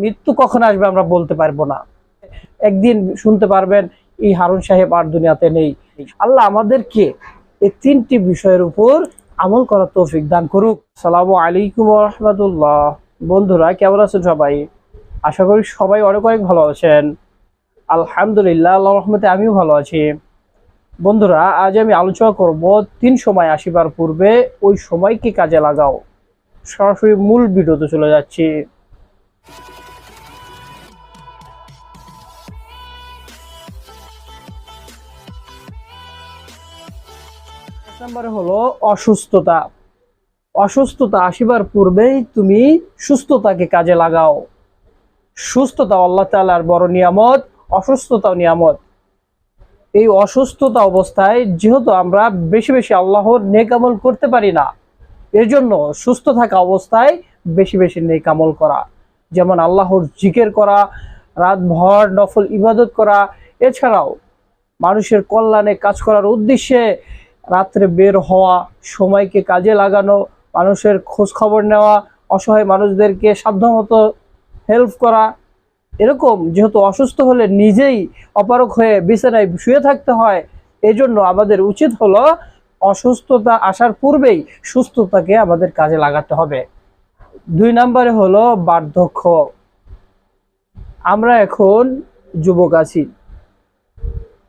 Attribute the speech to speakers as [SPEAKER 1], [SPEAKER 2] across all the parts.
[SPEAKER 1] মৃত্যু কখন আসবে আমরা বলতে পারব না। একদিন শুনতে পারবেন, এই হারুন সাহেব আর দুনিয়াতে নেই। আল্লাহ আমাদেরকে এই তিনটি বিষয়ের উপর আমল করার তৌফিক দান করুক। সালামু আলাইকুম রহমতুল্লাহ। বন্ধুরা, কেমন আছেন সবাই? আশা করি সবাই অনেক অনেক ভালো আছেন। আলহামদুলিল্লাহ আল্লাহ রহমতে আমিও ভালো আছি। বন্ধুরা, আজ আমি আলোচনা করব তিন সময় আসিবার পূর্বে ওই সময়কে কাজে লাগাও। সরাসরি মূল ভিডিওতে চলে যাচ্ছি। নম্বরে হলো অসুস্থতা। অসুস্থতা আসিবার পূর্বেই তুমি সুস্থতাকে কাজে লাগাও। সুস্থতা আল্লাহ তাআলার বড় নিয়ামত, অসুস্থতাও নিয়ামত। এই অসুস্থতা অবস্থায় যেহেতু আমরা বেশি বেশি আল্লাহর নেকামল করতে পারি না এর জন্য সুস্থ থাকা অবস্থায় বেশি বেশি নেকামল করা। যেমন আল্লাহর জিকের করা রাত ভর নফল ইবাদত করা। এছাড়াও মানুষের কল্যাণে কাজ করার উদ্দেশ্যে রাত্রে বের হওয়া, সময়কে কাজে লাগানো, মানুষের খোঁজ খবর নেওয়া, অসহায় মানুষদেরকে সাধ্যমতো হেল্প করা, এরকম যেহেতু অসুস্থ হলে নিজেই অপারক হয়ে বিছানায় শুয়ে থাকতে হয়, এজন্য আমাদের উচিত হলো অসুস্থতা আসার পূর্বেই সুস্থতাকে আমাদের কাজে লাগাতে হবে। দুই নম্বরে হলো বার্ধক্য। আমরা এখন যুবক আছি।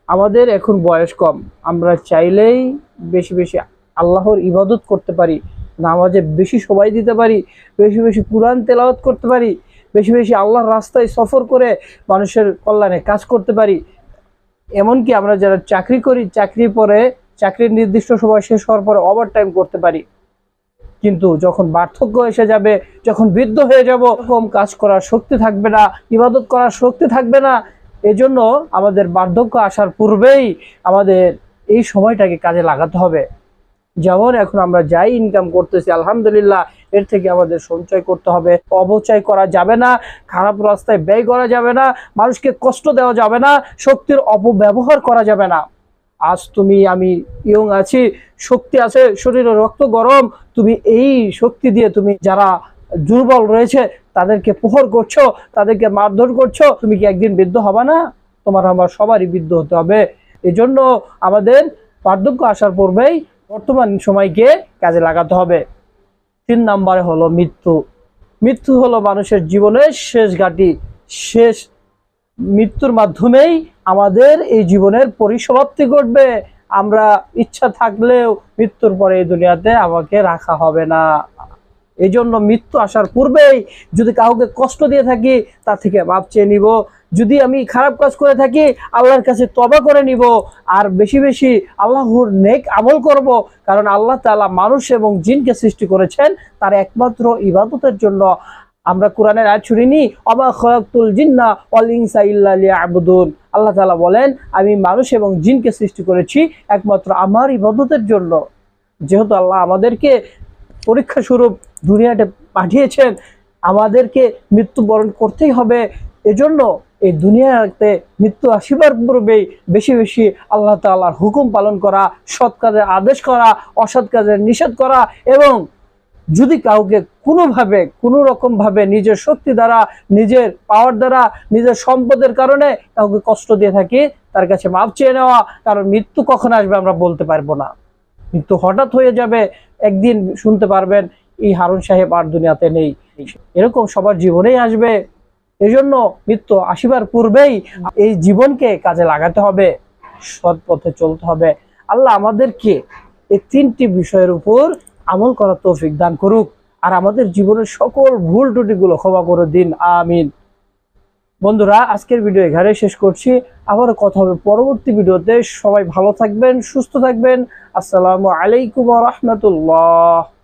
[SPEAKER 1] আমাদের এখন বয়স কম। আমরা চাইলেই বেশি বেশি আল্লাহর ইবাদত করতে পারি, নামাজে বেশি সময় দিতে পারি, বেশি বেশি কোরআন তেলাওয়াত করতে পারি, বেশি বেশি আল্লাহর রাস্তায় সফর করে মানুষের কল্যাণে কাজ করতে পারি। এমনকি আমরা যারা চাকরি করি, চাকরি পরে, চাকরির নির্দিষ্ট সময় শেষ হওয়ার পরে ওভার টাইম করতে পারি। কিন্তু যখন বার্ধক্য এসে যাবে, যখন বৃদ্ধ হয়ে যাব, কম কাজ করার শক্তি থাকবে না, ইবাদত করার শক্তি থাকবে না। এজন্য আমাদের বার্ধক্য আসার পূর্বেই আমাদের এই সময়টাকে কাজে লাগাতে হবে। যেমন এখন আমরা যাই ইনকাম করতেছি, আলহামদুলিল্লাহ, এর থেকে আমাদের সঞ্চয় করতে হবে। অবচয় করা যাবে না, খারাপ রাস্তায় ব্যয় করা যাবে না, মানুষকে কষ্ট দেওয়া যাবে না, শক্তির অপব্যবহার করা যাবে না। আজ তুমি, আমি ইয়ং আছি, শক্তি আছে, শরীরে রক্ত গরম, তুমি এই শক্তি দিয়ে তুমি যারা দুর্বল রয়েছে, তাদেরকে প্রহর করছ, তাদেরকে মারধর করছ, তুমি কি একদিন বৃদ্ধ হবে না? তোমার আমার সবারই বৃদ্ধ হতে হবে। এজন্য আমাদের বার্ধক্য আসার পূর্বেই বর্তমান সময়কে কাজে লাগাতে হবে। তিন নম্বরে হলো মৃত্যু। মৃত্যু হলো মানুষের জীবনের শেষ ঘাটি। শেষ মৃত্যুর মাধ্যমেই আমাদের এই জীবনের পরিসমাপ্তি ঘটবে। আমরা ইচ্ছা থাকলেও মৃত্যুর পরে এই দুনিয়াতে আমাকে রাখা হবে না। এই জন্য মৃত্যু আসার পূর্বেই যদি কাউকে কষ্ট দিয়ে থাকি, তার থেকে মাপ চেয়ে নিব। যদি আমি খারাপ কাজ করে থাকি, আল্লাহর কাছে তবা করে নিব, আর বেশি বেশি আল্লাহর নেক আমল করব, কারণ আল্লাহ তালা মানুষ এবং জিনকে সৃষ্টি করেছেন, তার একমাত্র ইবাদতের জন্য। আমরা কোরআনের আয়াত শুনিনি অবা খলাকুল জিন্না ওয়াল ইনসা ইল্লা আল্লাহ তালা বলেন, আমি মানুষ এবং জিনকে সৃষ্টি করেছি একমাত্র আমার ইবাদতের জন্য। যেহেতু আল্লাহ আমাদেরকে পরীক্ষা স্বরূপ দুনিয়াতে পাঠিয়েছেন, আমাদেরকে মৃত্যুবরণ করতেই হবে। এজন্য এই দুনিয়াতে মৃত্যু আসিবার পূর্বেই বেশি বেশি আল্লাহ তাআলার হুকুম পালন করা, সৎ কাজের আদেশ করা, অসৎ কাজের নিষেধ করা এবং যদি কাউকে কোনোভাবে কোনো রকমভাবে নিজের শক্তি দ্বারা, নিজের পাওয়ার দ্বারা, নিজের সম্পদের কারণে কাউকে কষ্ট দিয়ে থাকি, তার কাছে মাপ চেয়ে নেওয়া কারণ মৃত্যু কখন আসবে আমরা বলতে পারব না। মৃত্যু হঠাৎ হয়ে যাবে, একদিন শুনতে পারবেন, এই হারুন সাহেব আর দুনিয়াতে নেই। এরকম সবার জীবনেই আসবে। এজন্য মৃত্যু আসিবার পূর্বেই এই জীবনকে কাজে লাগাতে হবে, সৎ পথে চলতে হবে। আল্লাহ আমাদেরকে এই তিনটি বিষয়ের উপর আমল করার তৌফিক দান করুক আর আমাদের জীবনের সকল ভুল ত্রুটিগুলো ক্ষমা করে দিন, আমিন। বন্ধুরা, আজকের ভিডিও এখানে শেষ করছি। আবার কথা হবে পরবর্তী ভিডিওতে। সবাই ভালো থাকবেন, সুস্থ থাকবেন। আসসালামু আলাইকুম রহমতুল্লাহ।